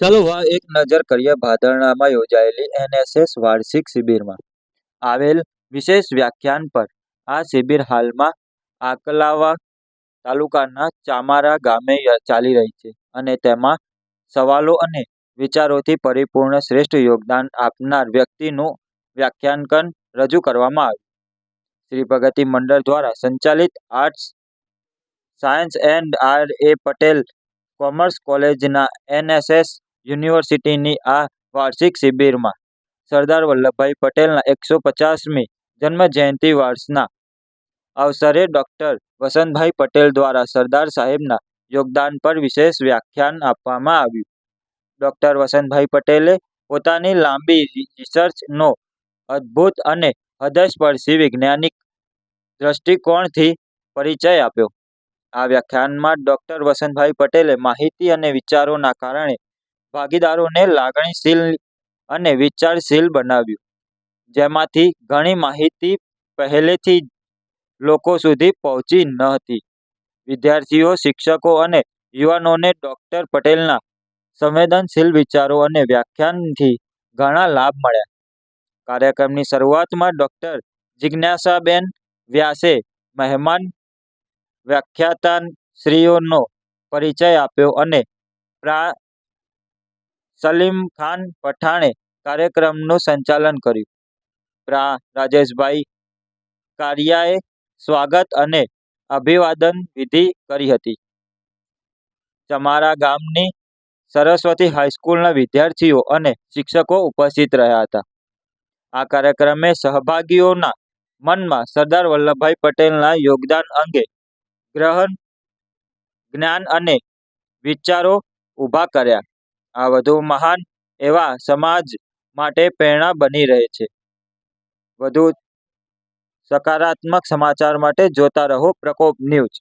ચાલો વા એક નજર કરીએ ભાદરણામાં યોજાયેલી એનએસએસ વાર્ષિક શિબિરમાં. આવેલ વિશેષ વ્યાખ્યાન પર આ શિબિર હાલમાં આકલાવા તાલુકાના ચામારા ગામે ચાલી રહી છે અને તેમાં સવાલો અને વિચારોથી પરિપૂર્ણ શ્રેષ્ઠ યોગદાન આપનાર વ્યક્તિનું વ્યાખ્યાનકન રજૂ કરવામાં આવ્યું. શ્રી પ્રગતિ મંડળ દ્વારા સંચાલિત arts, science and R A Patel commerce કોલેજના એનએસએસ યુનિવર્સિટીની આ વાર્ષિક શિબિરમાં સરદાર વલ્લભભાઈ પટેલના એકસો પચાસમી જન્મજયંતિ વર્ષના અવસરે ડૉક્ટર વસંતભાઈ પટેલ દ્વારા સરદાર સાહેબના યોગદાન પર વિશેષ વ્યાખ્યાન આપવામાં આવ્યું. ડૉક્ટર વસંતભાઈ પટેલે પોતાની લાંબી રિસર્ચનો અદ્ભુત અને હૃદયસ્પર્શી વૈજ્ઞાનિક દ્રષ્ટિકોણથી પરિચય આપ્યો. આ વ્યાખ્યાનમાં ડૉક્ટર વસંતભાઈ પટેલે માહિતી અને વિચારોના કારણે ભાગીદારોને લાગણીશીલ અને વિચારશીલ બનાવ્યું. જેમાંથી ઘણી માહિતી પહેલેથી લોકો સુધી પહોંચી ન હતી. વિદ્યાર્થીઓ, શિક્ષકો અને યુવાનોને ડૉક્ટર પટેલના સંવેદનશીલ વિચારો અને વ્યાખ્યાનથી ઘણા લાભ મળ્યા. કાર્યક્રમની શરૂઆતમાં ડૉક્ટર જિજ્ઞાસાબેન વ્યાસે મહેમાન વ્યાખ્યાતાશ્રીઓનો પરિચય આપ્યો અને પ્રા સલીમખાન પઠાણે કાર્યક્રમનું સંચાલન કર્યું. પ્રા, રાજેશભાઈ કારિયાએ સ્વાગત અને અભિવાદન વિધિ કરી હતી. તમારા ગામની સરસ્વતી હાઈસ્કૂલના વિદ્યાર્થીઓ અને શિક્ષકો ઉપસ્થિત રહ્યા હતા. આ કાર્યક્રમે સહભાગીઓના મનમાં સરદાર વલ્લભભાઈ પટેલના યોગદાન અંગે ગ્રહણ, જ્ઞાન અને વિચારો ઊભા કર્યા. વધુ મહાન એવા સમાજ માટે પ્રેરણા બની રહે છે. વધુ સકારાત્મક સમાચાર માટે જોતા રહો પ્રકોપ ન્યૂઝ.